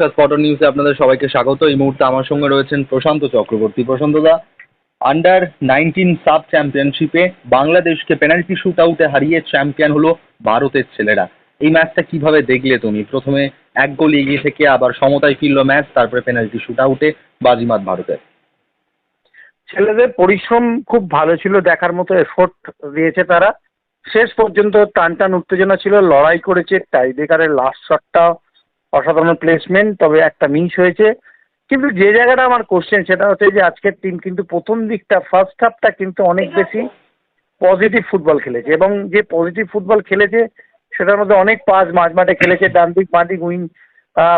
Star spotter নিউজে আপনাদের সবাইকে স্বাগত। এই মুহূর্তে আমার সঙ্গে রয়েছেন প্রশান্ত চক্রবর্তী। প্রশান্তদা আন্ডার নাইনটিন সাব চ্যাম্পিয়নশিপে বাংলাদেশকে পেনাল্টি শুট আউটে হারিয়ে চ্যাম্পিয়ন হলো ভারতের ছেলেরা। এই ম্যাচটা কীভাবে দেখলে তুমি? প্রথমে এক গোল এগিয়ে থেকে আবার সমতায় ফিরলো ম্যাচ তারপরে পেনাল্টি শুট আউটে বাজিমাত ভারতের। ছেলেদের পরিশ্রম খুব ভালো ছিল, দেখার মতো এফোর্ট দিয়েছে তারা। শেষ পর্যন্ত টান টান উত্তেজনা ছিল, লড়াই করেছে টাইব্রেকারের লাস্ট শটটা অসাধারণ প্লেসমেন্ট তবে একটা মিস হয়েছে। কিন্তু যে জায়গাটা আমার কোশ্চেন সেটা হচ্ছে যে আজকের টিম কিন্তু প্রথম দিকটা ফার্স্ট হাফটা কিন্তু অনেক বেশি পজিটিভ ফুটবল খেলেছে। এবং যে পজিটিভ ফুটবল খেলেছে, সেটার মধ্যে অনেক পাস মাঝ মাঠে খেলেছে ডান দিক বাঁ দিক উইং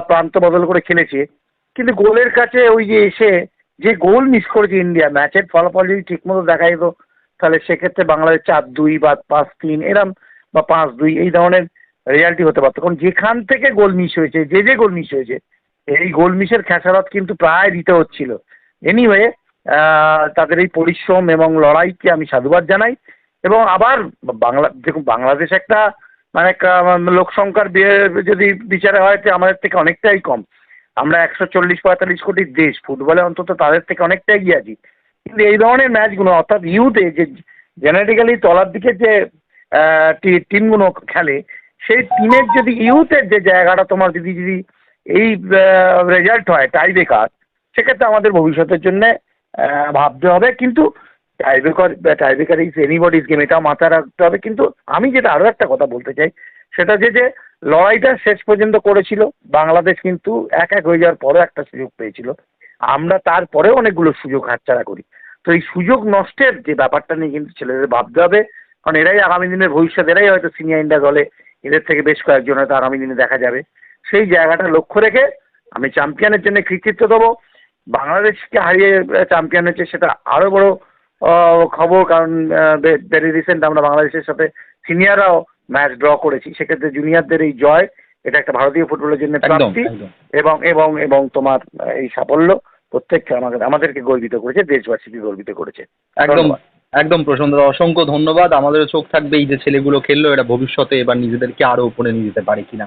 প্রান্ত বদল করে খেলেছে। কিন্তু গোলের কাছে ওই যে এসে যে গোল মিস করেছে ইন্ডিয়া, ম্যাচের ফলাফল যদি ঠিকমতো দেখা যেত, তাহলে সেক্ষেত্রে বাংলাদেশ চার দুই বা পাঁচ তিন, এরম বা পাঁচ দুই, এই ধরনের রেজাল্টই হতে পারতো। কারণ যেখান থেকে গোল মিস হয়েছে, যে যে গোল মিস হয়েছে, এই গোল মিসের খেসারত কিন্তু প্রায় দিতে হচ্ছিল। এনিওয়ে তাদের এই পরিশ্রম এবং লড়াইকে আমি সাধুবাদ জানাই। এবং আবার বাংলা, দেখুন, বাংলাদেশ একটা মানে লোক সংখ্যার যদি বিচারে হয়, তো আমাদের থেকে অনেকটাই কম। আমরা একশো চল্লিশ পঁয়তাল্লিশ কোটির দেশ, ফুটবলে অন্তত তাদের থেকে অনেকটাই এগিয়ে আছি। কিন্তু এই ধরনের ম্যাচগুলো, অর্থাৎ ইউথে যে জেনেটিক্যালি তলার দিকে যে টিমগুলো খেলে সেই টিমের যদি ইউথের যে জায়গাটা তোমার যদি যদি এই রেজাল্ট হয় টাই বেকার সেক্ষেত্রে আমাদের ভবিষ্যতের জন্যে ভাবতে হবে। কিন্তু tiebreaker tiebreaker is anybody's game এটা মাথায় রাখতে হবে। কিন্তু আমি যেটা আরও একটা কথা বলতে চাই, সেটা যে যে লড়াইটা শেষ পর্যন্ত করেছিল, বাংলাদেশ কিন্তু এক এক হয়ে যাওয়ার পরেও একটা সুযোগ পেয়েছিল। আমরা তারপরেও অনেকগুলো সুযোগ হাতছাড়া করি। তো এই সুযোগ নষ্টের যে ব্যাপারটা নিয়ে কিন্তু ছেলেদের ভাবতে হবে, কারণ এরাই আগামী দিনের ভবিষ্যৎ, এরাই হয়তো সিনিয়র ইন্ডিয়া দলে এদের থেকে বেশ কয়েকজন হয়তো আগামী দিনে দেখা যাবে। সেই জায়গাটা লক্ষ্য রেখে আমি চ্যাম্পিয়নের জন্য কৃতিত্ব দেবো। বাংলাদেশকে হারিয়ে চ্যাম্পিয়ন হয়েছে সেটা আরও বড় খবর কারণ ভেরি রিসেন্ট আমরা বাংলাদেশের সাথে সিনিয়ররাও ম্যাচ ড্র করেছি। সেক্ষেত্রে জুনিয়রদের এই জয় এটা একটা ভারতীয় ফুটবলের জন্য প্রাপ্তি এবং এবং এবং তোমার এই সাফল্য প্রত্যেককে আমাদের আমাদেরকে গর্বিত করেছে দেশবাসীকে গর্বিত করেছে। একদম। একদম প্রশান্ত অসংখ্য ধন্যবাদ। আমাদেরও চোখ থাকবে এই যে ছেলেগুলো খেললো, এরা ভবিষ্যতে এবার নিজেদেরকে আরও উপরে নিয়ে যেতে পারে কিনা।